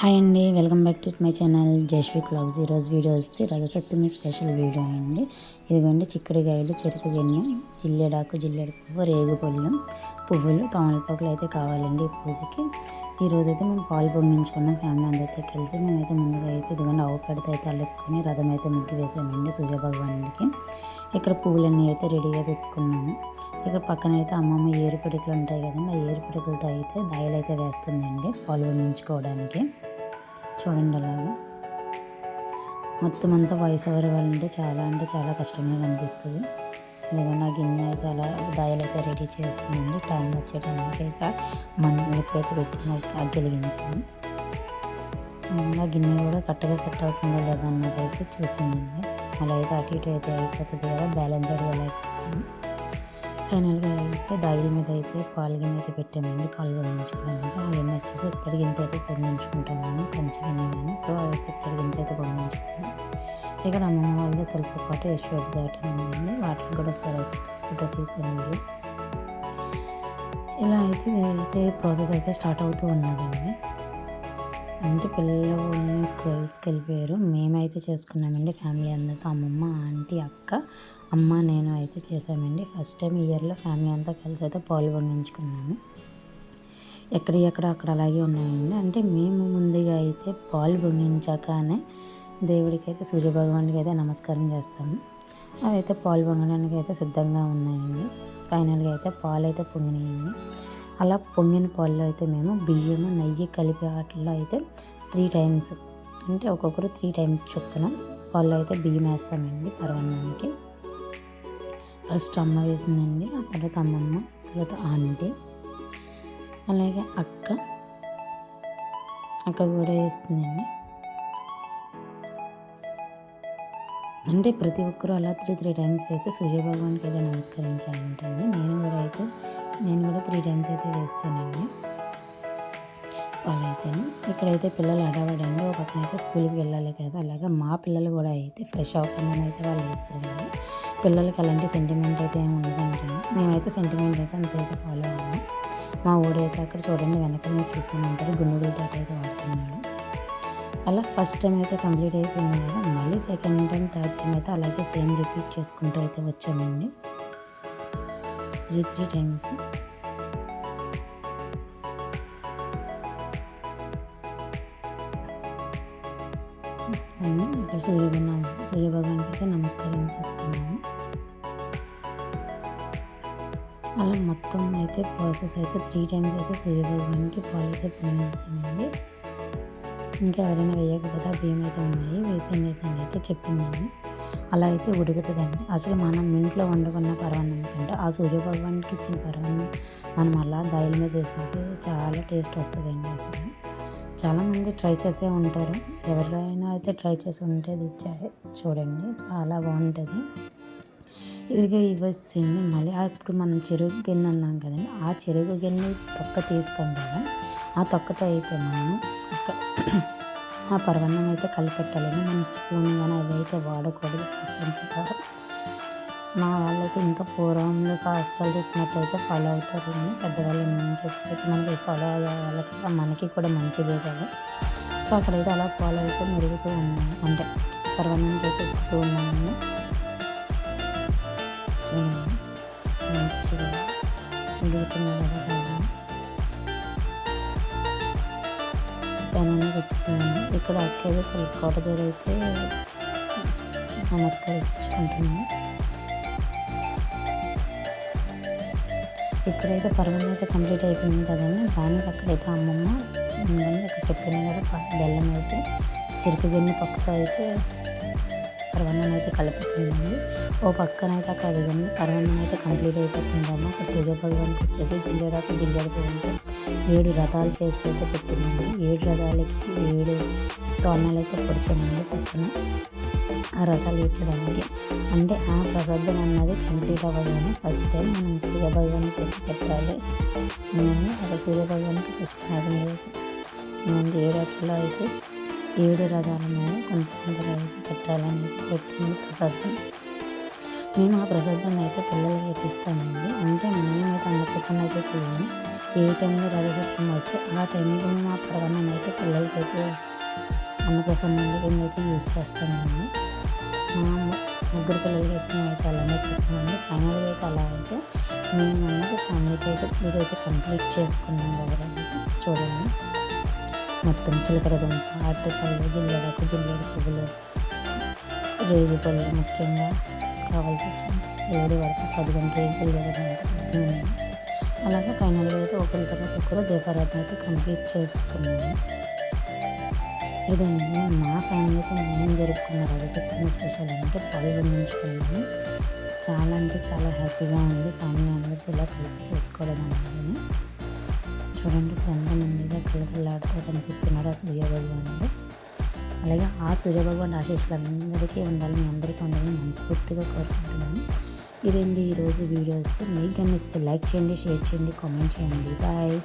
Hi అండి welcome back to my channel Jasvi vlogs. ఈరోజు video వచ్చి రథసప్తమి స్పెషల్ వీడియో అండి. ఇదిగోండి చిక్కుడుకాయలు చెరుకు గిన్నె జిల్లెడాకు జిల్లేడు పువ్వు రేగు పళ్ళు పువ్వులు తమలపాకులు అయితే కావాలండి ఈ పూజకి. ఈరోజు అయితే మేము పాలు పొంగించుకున్నాం ఫ్యామిలీ అందరితో కలిసి. మేమైతే ముందుగా అయితే ఇదిగోండి ఆవు పెడితే అయితే అల్లుకొని రథం అయితే ముగ్గు వేసామండి సూర్యభగవానుడికి ఇక్కడ పువ్వులన్నీ అయితే రెడీగా పెట్టుకున్నాము. ఇక్కడ పక్కన అయితే అమ్మమ్మ ఏరు పిడికలు ఉంటాయి కదండి ఆ ఏరు పిడికలతో అయితే దాయలు అయితే వేస్తుందండి పాలు పొంగించుకోవడానికి. చూడండి అలాగా. మొత్తం అంతా వాయిస్ ఓవర్ ఇవ్వాలంటే చాలా అంటే చాలా కష్టంగా కనిపిస్తుంది. ఇదిగో నా గిన్నె అయితే అలా దాయలు అయితే రెడీ చేస్తుందండి టైం వచ్చే టైంకి అయితే మనం ఎప్పుడైతే పెట్టుకుని అగ్గి వెలిగించాను. నా గిన్నె కూడా కరెక్ట్గా సెట్ అవుతుందో లేదా అన్నది అయితే చూసిందండి అలా అయితే అటు ఇటు అయితే అయిపోతుంది కదా బ్యాలెన్స్ అడగలు ఫైనల్గా అయితే దాయిల మీద అయితే పాలు గిన్నె అయితే పెట్టామండి. పాలు పొంగించుకోవడానికి ఆ గిన్నె వచ్చేసి ఇత్తడి గింత అయితే పొంగించుకుంటాము కంచి గిన్నె కానీ సో అయితే ఇత్తడి గింత అయితే పొంగించుకున్నాం ఇక్కడ అమ్మమ్మ వాళ్ళు తులసి పాటు యశ్వర్ దాటం ఉందండి. వాటిని కూడా ఒకసారి అయితే ఫోటో తీసుకున్నారు ఇలా అయితే అయితే ప్రాసెస్ అయితే స్టార్ట్ అవుతూ ఉన్నదండి. అంటే పిల్లలు స్కూల్స్కి వెళ్ళిపోయారు మేమైతే చేసుకున్నామండి ఫ్యామిలీ అందరితో అమ్మమ్మ ఆంటీ అక్క అమ్మ నేను అయితే చేసామండి. ఫస్ట్ టైం ఇయర్లో ఫ్యామిలీ అంతా కలిసి అయితే పాలు పొంగించుకున్నాము ఎక్కడ ఎక్కడ అక్కడ అలాగే ఉన్నాయండి. అంటే మేము ముందుగా అయితే పాలు పొంగించాకనే దేవుడికి అయితే సూర్యభగవానికి అయితే నమస్కారం చేస్తాము. అవి అయితే పాలు పొంగడానికి అయితే సిద్ధంగా ఉన్నాయండి. ఫైనల్గా అయితే పాలు అయితే పొంగినాయండి. అలా పొంగిన పాల్లో అయితే మేము బియ్యము నెయ్యి కలిపి వాటిలో అయితే త్రీ టైమ్స్ అంటే ఒక్కొక్కరు త్రీ టైమ్స్ చొప్పున పాల్లో అయితే బియ్యం వేస్తామండి పర్వన్నానికి ఫస్ట్ అమ్మ వేసిందండి ఆ తర్వాత అమ్మమ్మ తర్వాత ఆంటీ అలాగే అక్క. అక్క కూడా వేస్తుందండి అంటే ప్రతి ఒక్కరూ అలా త్రీ త్రీ టైమ్స్ వేసి సూర్యభగవాన్కి అయితే నమస్కరించాలంటండి. నేను కూడా అయితే నేను కూడా త్రీ టైమ్స్ అయితే వేస్తానండి. వాళ్ళైతేనే ఇక్కడైతే పిల్లలు అడవడండి ఒక పక్కన అయితే స్కూల్కి వెళ్ళాలి కదా. అలాగే మా పిల్లలు కూడా అయితే ఫ్రెష్ అవ్వకుండా అయితే వాళ్ళు వేస్తారండి. పిల్లలకి అలాంటి సెంటిమెంట్ అయితే ఏమి ఉండదండి మేమైతే సెంటిమెంట్ అయితే అంత అయితే ఫాలో అవ్వము. మా ఊడైతే అక్కడ చూడండి వెనక మీరు చూస్తూనే తోట అయితే వాడుతున్నాడు అలా ఫస్ట్ టైం అయితే కంప్లీట్ అయిపోయింది కదా. మళ్ళీ సెకండ్ టైం థర్డ్ టైం అయితే అలాగే సేమ్ రిపీట్ చేసుకుంటూ అయితే వచ్చామండి. Three three times. అండి ఇక్కడ సూర్యభగవాన్ సూర్యభగవానికి అయితే నమస్కారం చేసుకున్నాము. అలా మొత్తం అయితే ప్రాసెస్ అయితే త్రీ టైమ్స్ అయితే సూర్యభగవానికి పాలు అయితే పొందించామండి ఇంకా ఎవరైనా వేయకపోతే బియ్యం అయితే ఉన్నాయి వేసేయండి అయితే అయితే చెప్పిందండి అలా అయితే ఉడుకుతుందండి. అసలు మనం ఇంట్లో వండుకున్న పరవాన్నం కంటే ఆ సూర్యభగవానికి ఇచ్చిన పరవాన్నం మనం అలా దాయిల మీద వేసినట్టు చాలా టేస్ట్ వస్తుందండి అసలు. చాలామంది ట్రై చేసే ఉంటారు. ఎవరైనా అయితే ట్రై చేసి ఉంటే చూడండి చాలా బాగుంటుంది. ఇదిగా ఇవ్వచ్చింది మళ్ళీ ఇప్పుడు మనం చెరుకు గిన్నె అన్నాం కదండి ఆ చెరుకు గిన్నె తొక్క తీస్తాం కదా ఆ తొక్కతో అయితే మనము ఆ పర్వన్నం అయితే కలిపెట్టాలని. మనం స్పూన్ కానీ అదైతే వాడకూడదు శాస్త్రం ప్రకారం. మా వాళ్ళైతే ఇంకా పూర్వంలో శాస్త్రాలు చెప్పినట్టయితే ఫాలో అవుతారు పెద్దవాళ్ళు ఏమని చెప్పి మనకి ఫాలో అయ్యే వాళ్ళకి మనకి కూడా మంచిదే కదా. సో అక్కడైతే అలా ఫాలో అయితే మెరుగుతూ ఉన్నాను. అంటే పర్వన్నానికి అయితే ఎక్కుతూ ఉన్నాను. మంచిగా మెరుగుతున్నాను కదా పెనని చెప్తున్నాను. ఇక్కడ అక్కేదో తెలుసుకోవట దగ్గర అయితే నమస్కరించుకుంటున్నాను. ఇక్కడైతే పర్వం అయితే కంప్లీట్ అయిపోయింది కదండి దానికి అక్కడైతే అమ్మమ్మ ఉందని ఇక్కడ చెప్పిన కదా బెల్లం వేసి చెరుకు గిన్నె పక్కతో అయితే పర్వణం అయితే కలుపుతుందండి ఓ పక్కన అయితే అక్కడ అదిగండి పర్వన్నం అయితే కంప్లీట్ అయిపోతుందమ్మ అక్కడ సూర్యభగవానికి వచ్చేసి జిల్లెడాకు జిల్లెడ ఏడు రథాలు చేసి అయితే పెట్టిందండి ఏడు రథాలకి ఏడు తోరణాలు అయితే పొడిచామండి పక్కన ఆ రథాలు ఇచ్చడానికి అంటే ఆ ప్రసాదం అన్నది కంప్లీట్ అవ్వగానే ఫస్ట్ టైం మనం సూర్యభగవానికి పెట్టి పెట్టాలి. నేను అక్కడ సూర్యభగవానికి పుష్పనాగం వేసి నేను ఏడు అట్లా అయితే ఏడు రథాల మీద కొంతమంది అయితే పెట్టాలని పెట్టింది ప్రసాదం మేము ఆ ప్రసాదాన్ని అయితే పిల్లలకి అయితే ఇస్తామండి అంటే మేమైతే అన్నప్రసన్న అయితే చేయము. ఏ టైంలో రథసప్తమి వస్తే ఆ టైంలో మా ప్రవణం అయితే పిల్లలకైతే అన్నప్రసన్న కింద అయితే యూజ్ చేస్తామండి మా ముగ్గురు పిల్లలకి అయితే మేమైతే అలానే చేస్తున్నాను ఫైనల్గా అయితే అలా అయితే మేము అన్నది ఫ్యామిలీకి అయితే పూజ అయితే కంప్లీట్ చేసుకున్నాం ఎవరైనా చూడండి. మొత్తం చిలకడ దుంప అరటిపళ్ళు జిల్లేడకు జిల్లేడు పువ్వులు రేగు పళ్ళు ముఖ్యంగా కావాల్సి వచ్చింది ఏడు వరకు పదకొండు రేగులు అయితే అలాగే ఫైనల్గా అయితే ఒకరి తర్వాత ఒకరు దీపారాధన అయితే కంప్లీట్ చేసుకున్నాము. ఇదండి మా ఫ్యామిలీతో మేము జరుపుకున్న రథసప్తమి స్పెషల్ అంటే పాల్గొనించుకున్నాము చాలా అంటే చాలా హ్యాపీగా ఉంది. ఫ్యామిలీ అందరితో ఇలా కలిసి చేసుకోవడం అనేది. చూడండి ఇప్పుడు ఎంతమందిగా కలకల్లాడుతూ కనిపిస్తున్నారు ఆ సూర్యభగవానుడు. అలాగే ఆ సూర్యభగవాన్ ఆశీస్సులు అందరికీ ఉండాలి మీ అందరికీ ఉండాలని మనస్ఫూర్తిగా కోరుకుంటున్నాను. ఇదండి ఈరోజు వీడియోస్. మీకు నచ్చితే లైక్ చేయండి షేర్ చేయండి కామెంట్ చేయండి. బాయ్.